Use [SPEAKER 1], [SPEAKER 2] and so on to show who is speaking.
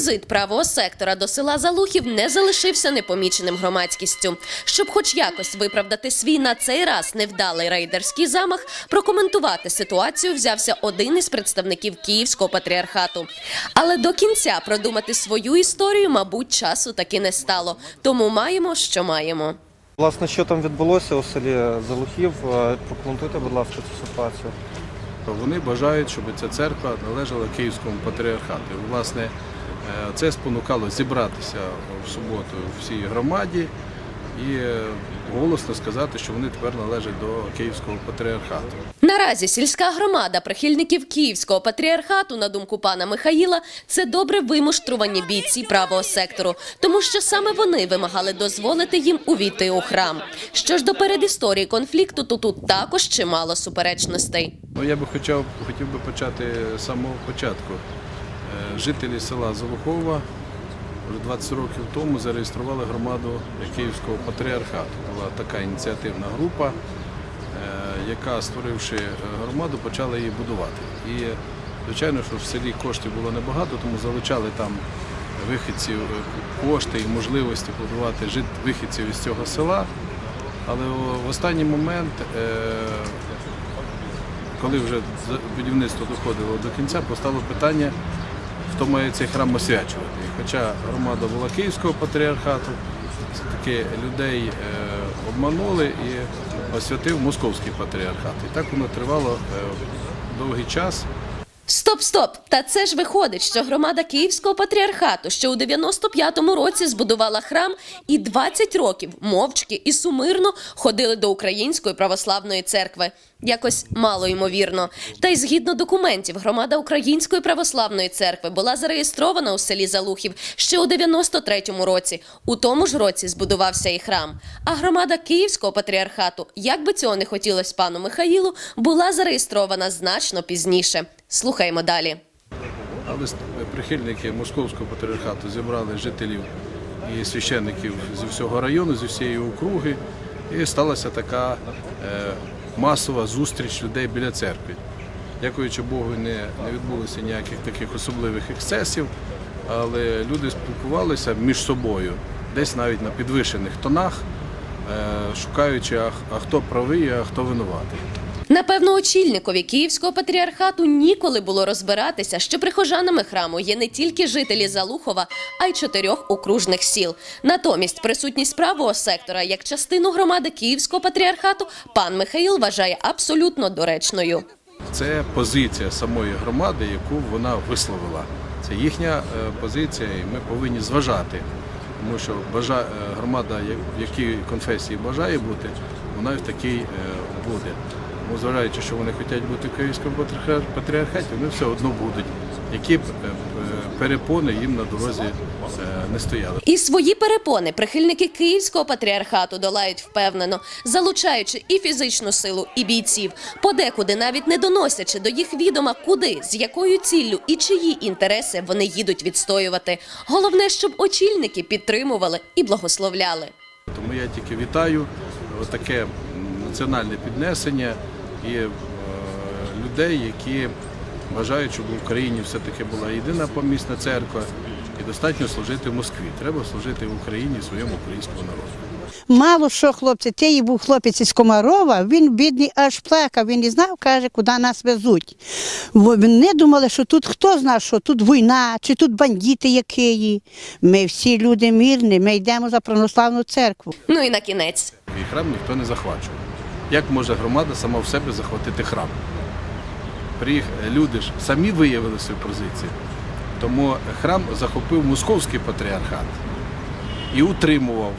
[SPEAKER 1] Візит правого сектора до села Залухів не залишився непоміченим громадськістю. Щоб хоч якось виправдати свій на цей раз невдалий рейдерський замах, прокоментувати ситуацію взявся один із представників Київського патріархату. Але до кінця продумати свою історію, мабуть, часу таки не стало. Тому маємо, що маємо.
[SPEAKER 2] Власне, що там відбулося у селі Залухів, е, прокоментуйте, будь ласка, цю ситуацію.
[SPEAKER 3] Вони бажають, щоб ця церква належала Київському патріархату. Власне, це спонукало зібратися в суботу всій громаді і е, голосно сказати, що вони тепер належать до Київського патріархату.
[SPEAKER 1] Наразі сільська громада прихильників Київського патріархату, на думку пана Михаїла, це добре вимуштрувані бійці правого сектору, тому що саме вони вимагали дозволити їм увійти у храм. Що ж до передісторії конфлікту, то тут також чимало суперечностей.
[SPEAKER 3] Ну, я би хотів, хотів би почати з самого початку. Жителі села Золохова вже 20 років тому зареєстрували громаду Київського патріархату. Була така ініціативна група, е, яка, створивши громаду, почала її будувати. І, звичайно, що в селі коштів було небагато, тому залучали там вихідців е, кошти і можливості побудувати жит вихідців із цього села. Але в останній момент е, коли вже будівництво доходило до кінця, постало питання, хто має цей храм освячувати. Хоча громада була Київського патріархату, все-таки людей е, обманули і освятив Московський патріархат. І так воно тривало е, довгий час.
[SPEAKER 1] Стоп, стоп! Та це ж виходить, що громада Київського патріархату, що у 95-му році збудувала храм, і 20 років мовчки і сумирно ходили до Української православної церкви. Якось мало ймовірно. Та й згідно документів, громада Української православної церкви була зареєстрована у селі Залухів ще у 93-му році. У тому ж році збудувався і храм. А громада Київського патріархату, як би цього не хотілося пану Михаїлу, була зареєстрована значно пізніше. Слухаємо далі.
[SPEAKER 3] Але прихильники Московського патріархату зібрали жителів і священників зі всього району, зі всієї округи, і сталася така е, масова зустріч людей біля церкви. Дякуючи Богу, не, не відбулося ніяких таких особливих ексцесів, але люди спілкувалися між собою, десь навіть на підвищених тонах, е, шукаючи, а, а хто правий, а хто винуватий.
[SPEAKER 1] Напевно, очільникові Київського патріархату ніколи було розбиратися, що прихожанами храму є не тільки жителі Залухова, а й чотирьох окружних сіл. Натомість присутність правого сектора як частину громади Київського патріархату пан Михаїл вважає абсолютно доречною.
[SPEAKER 3] Це позиція самої громади, яку вона висловила. Це їхня е, позиція, і ми повинні зважати. Тому що бажа... е, громада, в якій конфесії бажає бути, вона в такій е, буде. Тому що вони хочуть бути в Київському патріарха- патріархаті, вони все одно будуть. Які б е, е, перепони їм на дорозі е, не стояли.
[SPEAKER 1] І свої перепони прихильники Київського патріархату долають впевнено, залучаючи і фізичну силу, і бійців, подекуди навіть не доносячи до їх відома, куди, з якою ціллю і чиї інтереси вони їдуть відстоювати. Головне, щоб очільники підтримували і благословляли.
[SPEAKER 3] Тому я тільки вітаю таке національне піднесення і е, людей, які бажають, щоб в Україні все-таки була єдина помісна церква і достатньо служити в Москві. Треба служити в Україні своєму українському народу.
[SPEAKER 4] Мало що, хлопці, цей був хлопець із Комарова, він бідний аж плакав, він не знав, каже, куди нас везуть. Бо Вони думали, що тут хто знає, що тут війна, чи тут бандити які. Ми всі люди мирні, ми йдемо за православну церкву.
[SPEAKER 1] Ну і на кінець.
[SPEAKER 3] І храм ніхто не захвачував. Як може громада сама в себе захватити храм? Люди ж самі виявили свою позицію. Тому храм захопив московський патріархат і утримував